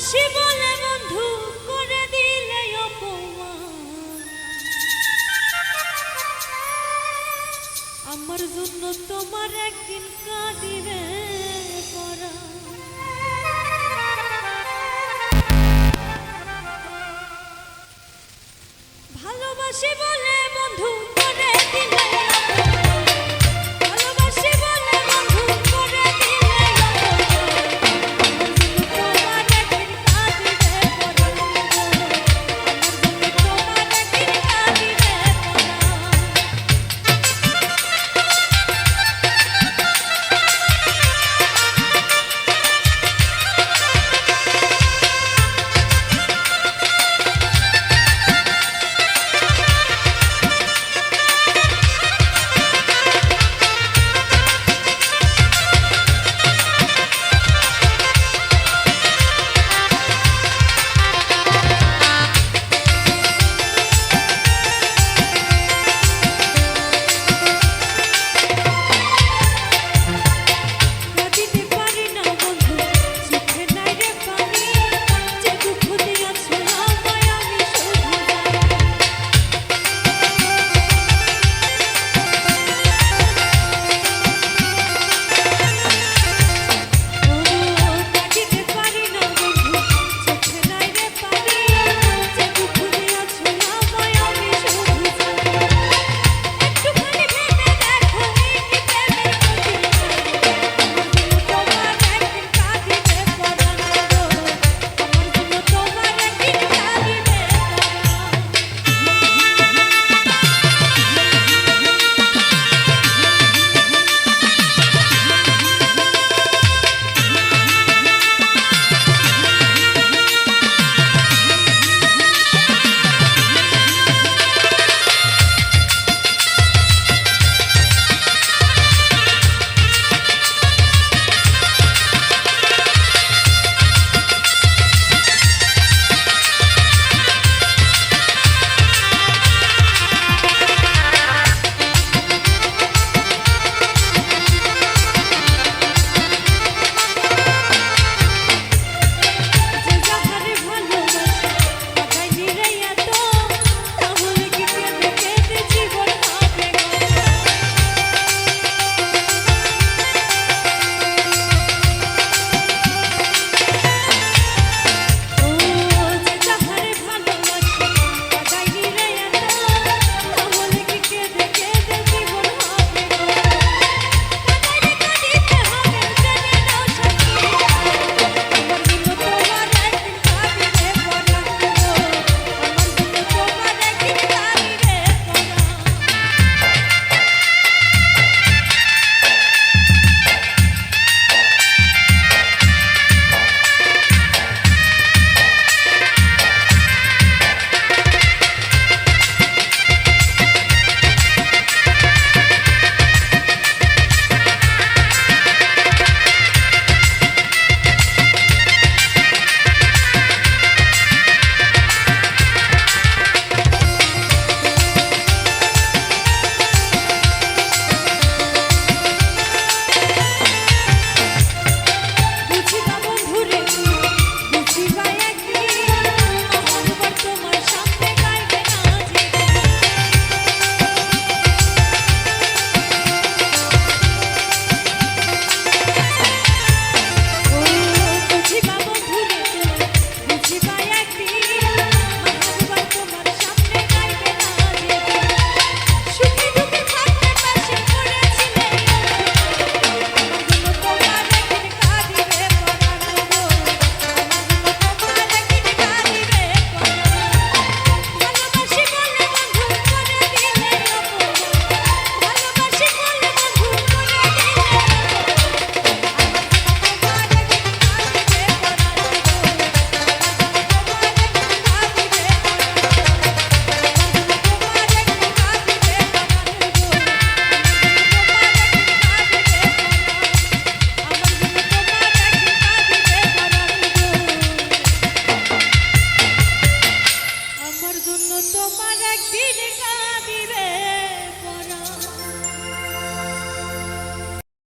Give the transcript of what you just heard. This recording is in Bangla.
হাসি বলে বন্ধু করে দিলে আমার জন্য তোমার একদিন কাঁদিবে পড়া ভালোবাসি বলে বন্ধু